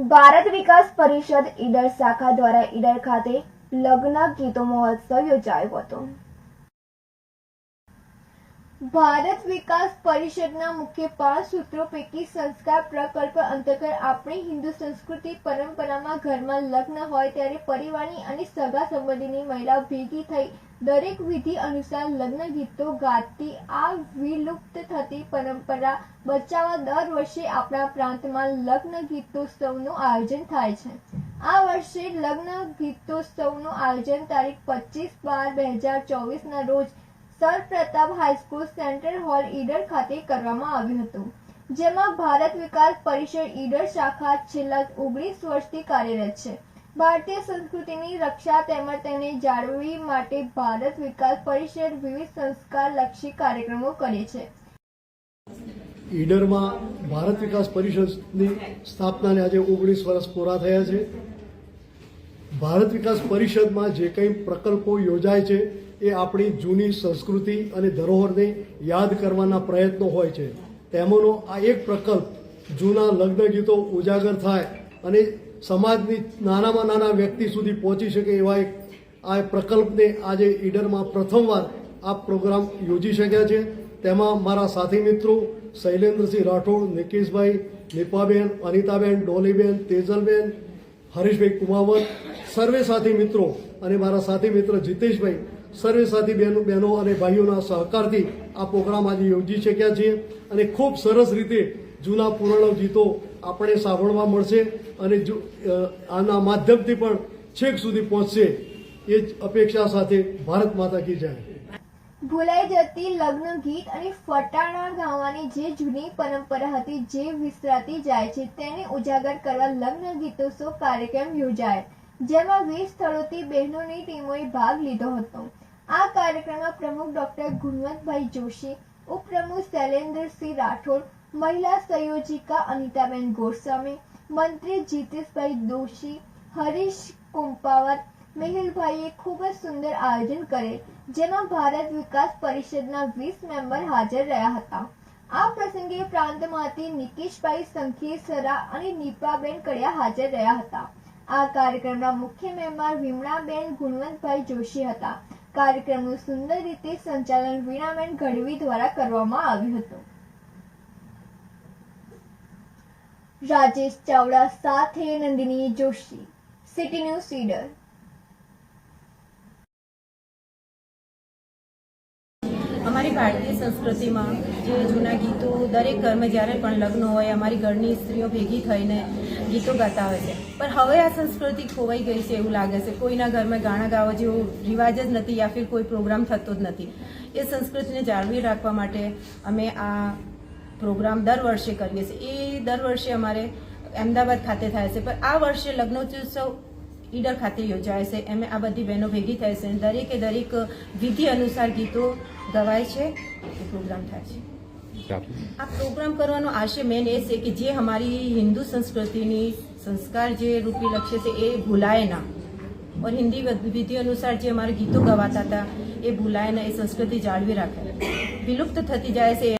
ભારત વિકાસ પરિષદ ઈડર શાખા દ્વારા ઈડર ખાતે લગ્ન ગીતો મહોત્સવ યોજાયો હતો. ભારત વિકાસ પરિષદના મુખ્ય પાંચ સૂત્રો પૈકી સંસ્કાર પ્રકલ્પ અંતર્ગત આપણી હિન્દુ સંસ્કૃતિ પરંપરામાં ઘરમાં લગ્ન હોય ત્યારે પરિવારની અને સગા સંબંધીની મહિલાઓ ભેગી થઈ દરેક વિધિ અનુસાર લગ્ન ગીતો ગાતી, આ વિલુપ્ત થતી પરંપરા બચાવવા દર વર્ષે આપણા પ્રાંતમાં લગ્ન ગીતોત્સવનું આયોજન થાય છે. આ વર્ષે લગ્ન ગીતોત્સવનું આયોજન તારીખ પચીસ બાર બે હજાર ચોવીસના રોજ sir high school central hall Idar ખાતે કરવામાં આવ્યું હતું, જેમાં ભારત વિકાસ પરિષદ ઈડર શાખા છેલ્લા ઓગણીસ વર્ષથી કાર્યરત છે. ભારતીય સંસ્કૃતિની રક્ષા તેમજ તેને જાળવવી માટે ભારત વિકાસ પરિષદ વિવિધ સંસ્કારલક્ષી કાર્યક્રમો કરે છે. ઈડરમાં ભારત વિકાસ પરિષદની સ્થાપનાને આજે ઓગણીસ વર્ષ પૂરા થયા છે. ભારત વિકાસ પરિષદમાં જે કંઈ પ્રકલ્પો યોજાય છે એ આપણી જૂની સંસ્કૃતિ અને ધરોહરને યાદ કરવાના પ્રયત્નો હોય છે. તેમાંનો આ એક પ્રકલ્પ, જૂના લગ્ન ગીતો ઉજાગર થાય અને સમાજની નાનામાં નાના વ્યક્તિ સુધી પહોંચી શકે એવા એક, આ પ્રકલ્પને આજે ઈડરમાં પ્રથમવાર આ પ્રોગ્રામ યોજી શક્યા છે. તેમાં મારા સાથી મિત્રો શૈલેન્દ્રસિંહ રાઠોડ, નિકેશભાઈ નિપાબેન, અનિતાબેન, ડોલીબેન, તેજલબેન, હરીશભાઈ કુમાવત, સર્વે સાથી મિત્રો અને મારા સાથી મિત્ર જીતેશભાઈ સર્વે સાથી બહેનો બહેનો અને ભાઈઓના સહકારથી આ પ્રોગ્રામ આજે યોજી શક્યા છીએ અને ખૂબ સરસ રીતે જૂના પુરાણો ગીતો આપણે સાંભળવા મળશે અને આના માધ્યમથી પણ છેક સુધી પહોંચશે. એ જ અપેક્ષા સાથે ભારત માતા કી જાય. ભૂલાઈ જતી લગ્ન ગીત અને ફટાણા ગાવાની જે જૂની પરંપરા હતી, જે વિસરાતી જાય છે, તેને ઉજાગર કરવા લગ્ન ગીતોત્સવ કાર્યક્રમ યોજાયો. જેમાં વીસ સ્થળોથી બહેનોની ટીમોએ ભાગ લીધો હતો. આ કાર્યક્રમમાં પ્રમુખ ડોક્ટર ગુણવંતભાઈ જોશી, ઉપપ્રમુખ શૈલેન્દ્રસિંહ રાઠોડ, મહિલા સંયોજિકા અનિતાબેન ગોસ્વામી, મંત્રી જીતેશભાઈ દોશી, હરીશ કુંપાવત મેહુલભાઈએ ખૂબ જ સુંદર આયોજન કરેલ જેમાં ભારત વિકાસ પરિષદના વીસ મેમ્બર હાજર રહ્યા હતા. આ પ્રસંગે પ્રાંતમાંથી નિકેશભાઈ સંખેસરા અને નીપાબેન કડિયા હાજર રહ્યા હતા. આ કાર્યક્રમના મુખ્ય મહેમાન વિમળાબેન ગુણવંતભાઈ જોશી હતા. કાર્યક્રમનું સુંદર રીતે સંચાલન વીણાબેન ગઢવી દ્વારા કરવામાં આવ્યું હતું. રાજેશ ચાવડા સાથે નંદિની જોશી, સિટી ન્યૂઝ સીડર. અમારી ભારતીય સંસ્કૃતિમાં જે જૂના ગીતો દરેક ઘરમાં જ્યારે પણ લગ્ન હોય, અમારી ઘરની સ્ત્રીઓ ભેગી થઈને ગીતો ગાતા હોય છે. પણ હવે આ સંસ્કૃતિ ખોવાઈ ગઈ છે એવું લાગે છે. કોઈના ઘરમાં ગાણા ગાવા જેવો રિવાજ જ નથી યા ફિર કોઈ પ્રોગ્રામ થતો જ નથી. એ સંસ્કૃતિને જાળવી રાખવા માટે અમે આ પ્રોગ્રામ દર વર્ષે કરીએ છીએ. એ દર વર્ષે અમારે અમદાવાદ ખાતે થાય છે. પણ આ વર્ષે લગ્નોત્સવ ઈડર ખાતે યોજાય છે. એમ આ બધી બહેનો ભેગી થાય છે દરેકે દરેક વિધિ અનુસાર ગીતો ગવાય છે. એ પ્રોગ્રામ થાય છે. આ પ્રોગ્રામ કરવાનો આશય મેન એ છે કે જે અમારી હિન્દુ સંસ્કૃતિની સંસ્કાર જે રૂપી લક્ષ્ય છે એ ભૂલાય ના. ઓર હિન્દી વિધિ અનુસાર જે અમારા ગીતો ગવાતા હતા એ ભૂલાય ના, એ સંસ્કૃતિ જાળવી રાખે. વિલુપ્ત થતી જાય છે